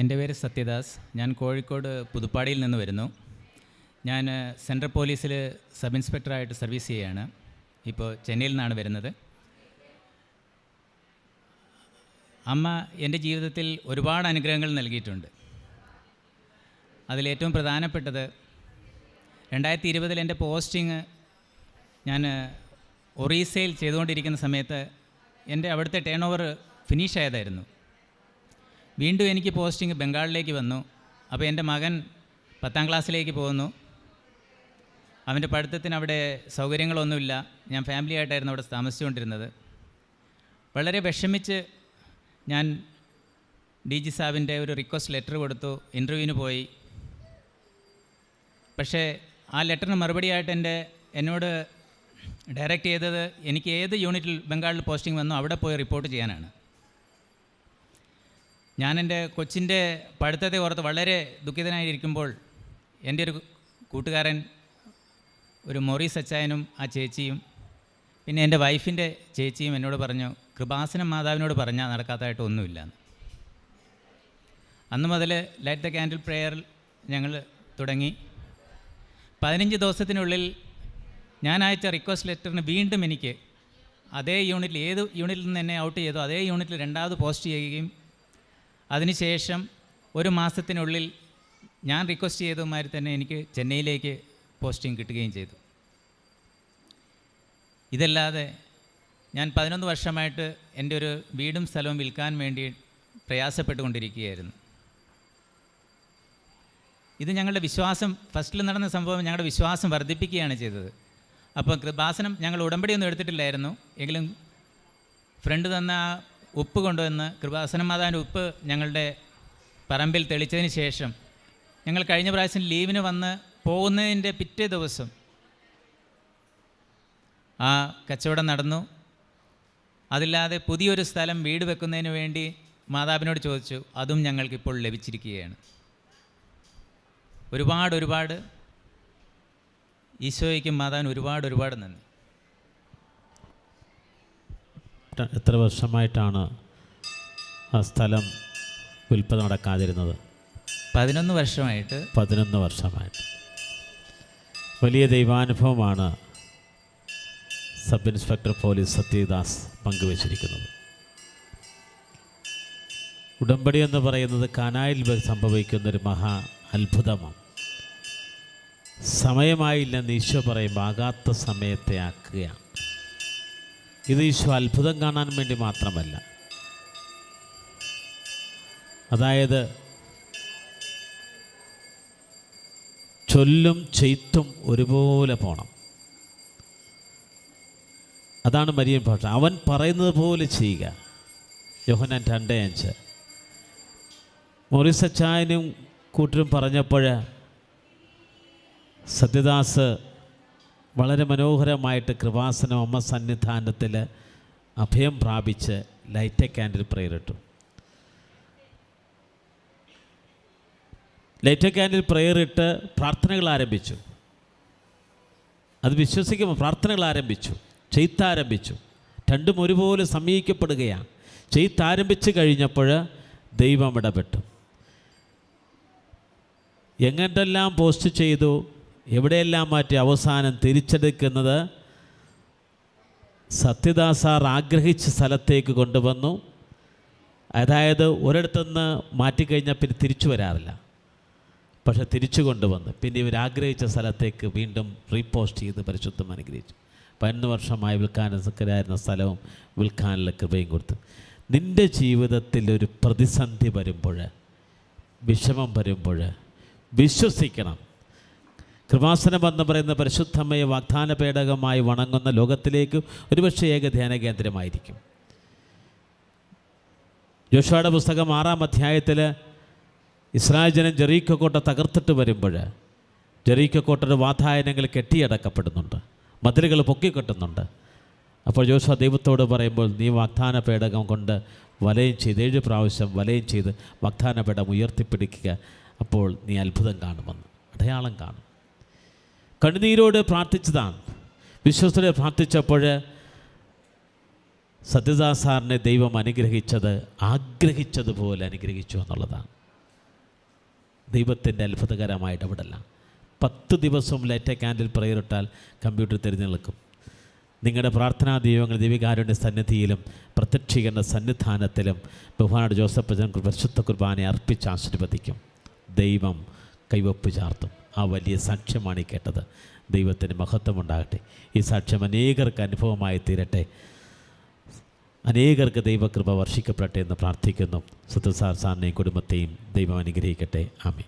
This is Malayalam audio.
എന്റെ പേര് സത്യദാസ്. ഞാൻ കോഴിക്കോട് പുതുപ്പാടിയിൽ നിന്ന് വരുന്നു. ഞാൻ സെൻട്രൽ പോലീസിൽ സബ് ഇൻസ്പെക്ടറായിട്ട് സർവീസ് ചെയ്യുകയാണ് ഇപ്പോൾ ചെന്നൈയിൽ നിന്നാണ് വരുന്നത്. അമ്മ എന്റെ ജീവിതത്തിൽ ഒരുപാട് അനുഗ്രഹങ്ങൾ നൽകിയിട്ടുണ്ട്. അതിലേറ്റവും പ്രധാനപ്പെട്ടത് രണ്ടായിരത്തി ഇരുപതിൽ എന്റെ പോസ്റ്റിങ് ഞാൻ ഒറീസയിൽ ചെയ്തുകൊണ്ടിരിക്കുന്ന സമയത്ത് എന്റെ അവിടുത്തെ ടേൺ ഓവർ ഫിനിഷ് ആയതായിരുന്നു. വീണ്ടും എനിക്ക് പോസ്റ്റിംഗ് ബംഗാളിലേക്ക് വന്നു. അപ്പോൾ എന്റെ മകൻ പത്താം ക്ലാസ്സിലേക്ക് പോകുന്നു. അവന്റെ പഠിത്തത്തിന് അവിടെ സൗകര്യങ്ങളൊന്നുമില്ല. ഞാൻ ഫാമിലി ആയിട്ടായിരുന്നു അവിടെ താമസിച്ചുകൊണ്ടിരുന്നത്. വളരെ വിഷമിച്ച് ഞാൻ ഡി ജി സാബിന്റെ ഒരു റിക്വസ്റ്റ് ലെറ്റർ കൊടുത്തു. ഇന്റർവ്യൂവിന് പോയി. പക്ഷേ ആ ലെറ്ററിന് മറുപടിയായിട്ട് എന്റെ എന്നോട് ഡയറക്റ്റ് ചെയ്തത് എനിക്ക് ഏത് യൂണിറ്റിൽ ബംഗാളിൽ പോസ്റ്റിംഗ് വന്നോ അവിടെ പോയി റിപ്പോർട്ട് ചെയ്യാനാണ്. ഞാൻ എന്റെ കൊച്ചിന്റെ പഠിത്തത്തെ ഓർത്ത് വളരെ ദുഃഖിതനായിരിക്കുമ്പോൾ എന്റെ ഒരു കൂട്ടുകാരൻ ഒരു മൊറീസ് അച്ചായനും ആ ചേച്ചിയും പിന്നെ എന്റെ വൈഫിന്റെ ചേച്ചിയും എന്നോട് പറഞ്ഞു കൃപാസനം മാതാവിനോട് പറഞ്ഞാൽ നടക്കാത്തതായിട്ട് ഒന്നുമില്ല. അന്ന് മുതൽ ലൈറ്റ് ദ ക്യാൻഡിൽ പ്രെയറിൽ ഞങ്ങൾ തുടങ്ങി പതിനഞ്ച് ദിവസത്തിനുള്ളിൽ ഞാൻ അയച്ച റിക്വസ്റ്റ് ലെറ്ററിന് വീണ്ടും എനിക്ക് അതേ യൂണിറ്റിൽ ഏത് യൂണിറ്റിൽ നിന്ന് എന്നെ ഔട്ട് ചെയ്തോ അതേ യൂണിറ്റിൽ രണ്ടാമത് പോസ്റ്റ് ചെയ്യുകയും അതിനുശേഷം ഒരു മാസത്തിനുള്ളിൽ ഞാൻ റിക്വസ്റ്റ് ചെയ്തതുമാതിരി തന്നെ എനിക്ക് ചെന്നൈയിലേക്ക് പോസ്റ്റിംഗ് കിട്ടുകയും ചെയ്തു. ഇതല്ലാതെ ഞാൻ പതിനൊന്ന് വർഷമായിട്ട് എന്റെ ഒരു വീടും സ്ഥലവും വിൽക്കാൻ വേണ്ടി പ്രയാസപ്പെട്ടുകൊണ്ടിരിക്കുകയായിരുന്നു. ഇത് ഞങ്ങളുടെ വിശ്വാസം ഫസ്റ്റിൽ നടന്ന സംഭവം ഞങ്ങളുടെ വിശ്വാസം വർദ്ധിപ്പിക്കുകയാണ് ചെയ്തത്. അപ്പോൾ കൃപാസനം ഞങ്ങൾ ഉടമ്പടിയൊന്നും എടുത്തിട്ടില്ലായിരുന്നു. എങ്കിലും ഫ്രണ്ട് തന്ന ഉപ്പ് കൊണ്ടുവന്ന് കൃപാസനം മാതാവിന്റെ ഉപ്പ് ഞങ്ങളുടെ പറമ്പിൽ തെളിച്ചതിന് ശേഷം ഞങ്ങൾ കഴിഞ്ഞ പ്രാവശ്യം ലീവിന് വന്ന് പോകുന്നതിന്റെ പിറ്റേ ദിവസം ആ കച്ചവടം നടന്നു. അതില്ലാതെ പുതിയൊരു സ്ഥലം വീട് വെക്കുന്നതിന് വേണ്ടി മാതാവിനോട് ചോദിച്ചു അതും ഞങ്ങൾക്കിപ്പോൾ ലഭിച്ചിരിക്കുകയാണ്. ഒരുപാട് ഒരുപാട് ഈശോയ്ക്കും മാതാവിന് ഒരുപാട് ഒരുപാട് നന്ദി. എത്ര വർഷമായിട്ടാണ് ആ സ്ഥലം വിൽപ്പന നടക്കാതിരുന്നത്? പതിനൊന്ന് വർഷമായിട്ട്. പതിനൊന്ന് വർഷമായിട്ട്. വലിയ ദൈവാനുഭവമാണ് സബ് ഇൻസ്പെക്ടർ പോലീസ് സത്യദാസ് പങ്കുവച്ചിരിക്കുന്നത്. ഉടമ്പടി എന്ന് പറയുന്നത് കാനായിൽ സംഭവിക്കുന്ന സംഭവിക്കുന്നൊരു മഹാ അത്ഭുതമാണ്. സമയമായില്ലെന്ന് ഈശോ പറയുമ്പോൾ ആകാത്ത സമയത്തെ ആക്കുകയാണ്. ഇത് ഈശോ അത്ഭുതം കാണാൻ വേണ്ടി മാത്രമല്ല. അതായത് ചൊല്ലും ചെയ്ത്തും ഒരുപോലെ പോണം. അതാണ് മരിയൻ ഭാഷ അവൻ പറയുന്നത് പോലെ ചെയ്യുക. യോഹനാൻ രണ്ട് അഞ്ച്. മൊറീസച്ചായനും കൂട്ടരും പറഞ്ഞപ്പോൾ സത്യദാസ് വളരെ മനോഹരമായിട്ട് കൃപാസനം അമ്മ സന്നിധാനത്തിൽ അഭയം പ്രാപിച്ച് ലൈറ്റ് ക്യാൻഡിൽ പ്രയറിട്ടു ലൈറ്റ് ക്യാൻഡിൽ പ്രയറിട്ട് പ്രാർത്ഥനകൾ ആരംഭിച്ചു. അത് വിശ്വസിക്കുമ്പോൾ പ്രാർത്ഥനകൾ ആരംഭിച്ചു ചെയ്ത്താരംഭിച്ചു രണ്ടും ഒരുപോലെ സമീപിക്കപ്പെടുകയാണ്. ചെയ്ത്താരംഭിച്ച് കഴിഞ്ഞപ്പോൾ ദൈവം ഇടപെട്ടു. എങ്ങനെല്ലാം പോസ്റ്റ് ചെയ്തു? എവിടെയെല്ലാം മാറ്റി അവസാനം തിരിച്ചെടുക്കുന്നത്? സത്യദാസാർ ആഗ്രഹിച്ച സ്ഥലത്തേക്ക് കൊണ്ടുവന്നു. അതായത് ഒരിടത്തുനിന്ന് മാറ്റിക്കഴിഞ്ഞാൽ പിന്നെ തിരിച്ചു വരാറില്ല. പക്ഷെ തിരിച്ചു കൊണ്ടുവന്ന്. പിന്നെ ഇവർ ആഗ്രഹിച്ച സ്ഥലത്തേക്ക് വീണ്ടും റീപോസ്റ്റ് ചെയ്ത് പരിശുദ്ധം അനുഗ്രഹിച്ചു. പതിനൊന്ന് വർഷമായി വിൽക്കാൻ സക്കരായിരുന്ന സ്ഥലവും വിൽക്കാനുള്ള കൃപയും കൊടുത്തു. നിന്റെ ജീവിതത്തിൽ ഒരു പ്രതിസന്ധി വരുമ്പോൾ വിഷമം വരുമ്പോൾ വിശ്വസിക്കണം. കൃപാസനം എന്ന് പറയുന്ന പരിശുദ്ധമയ വാഗ്ദാന പേടകമായി വണങ്ങുന്ന ലോകത്തിലേക്ക് ഒരുപക്ഷെ ഏക ധ്യാന കേന്ദ്രമായിരിക്കും. ജോഷുവയുടെ പുസ്തകം ആറാം അധ്യായത്തിൽ ഇസ്രായേൽ ജനം ജെറീക്കോ കോട്ട തകർത്തിട്ട് വരുമ്പോൾ ജെറീക്കോ കോട്ടയുടെ വാതായനങ്ങൾ കെട്ടിയടക്കപ്പെടുന്നുണ്ട്. മതിലുകൾ പൊക്കിക്കെട്ടുന്നുണ്ട്. അപ്പോൾ ജോഷ ദൈവത്തോട് പറയുമ്പോൾ നീ വാഗ്ദാന പേടകം കൊണ്ട് വലയം ചെയ്ത് ഏഴ് പ്രാവശ്യം വലയം ചെയ്ത് വാഗ്ദാന പേടകം ഉയർത്തിപ്പിടിക്കുക. അപ്പോൾ നീ അത്ഭുതം കാണുമെന്ന് അടയാളം കാണും. കണ്ണുനീരോട് പ്രാർത്ഥിച്ചതാണ്. വിശ്വസ്തരെ പ്രാർത്ഥിച്ചപ്പോൾ സത്യദാസ് സാറിനെ ദൈവം അനുഗ്രഹിച്ചത് ആഗ്രഹിച്ചതുപോലെ അനുഗ്രഹിച്ചു എന്നുള്ളതാണ്. ദൈവത്തിന്റെ അത്ഭുതകരമായ ഇടപെടല പത്ത് ദിവസവും ലേറ്റ ക്യാൻഡിൽ പ്രയറിട്ടാൽ കമ്പ്യൂട്ടർ തിരിഞ്ഞു നിൽക്കും. നിങ്ങളുടെ പ്രാർത്ഥനാ ദൈവങ്ങൾ ദൈവികാരുടെ സന്നിധിയിലും പ്രത്യക്ഷീകരണ സന്നിധാനത്തിലും ബഹുമാനോട് ജോസഫ് പരിശുദ്ധ കുർബാനെ അർപ്പിച്ച് ആശീർവദിക്കും. ദൈവം കൈവപ്പ് ചാർത്തും. ആ വലിയ സാക്ഷ്യമാണ് ഈ കേട്ടത്. ദൈവത്തിന് മഹത്വമുണ്ടാകട്ടെ. ഈ സാക്ഷ്യം അനേകർക്ക് അനുഭവമായി തീരട്ടെ. അനേകർക്ക് ദൈവകൃപ വർഷിക്കപ്പെടട്ടെ എന്ന് പ്രാർത്ഥിക്കുന്നു. സുത്തുസാർ സാറിനെയും കുടുംബത്തെയും ദൈവം അനുഗ്രഹിക്കട്ടെ. ആമേ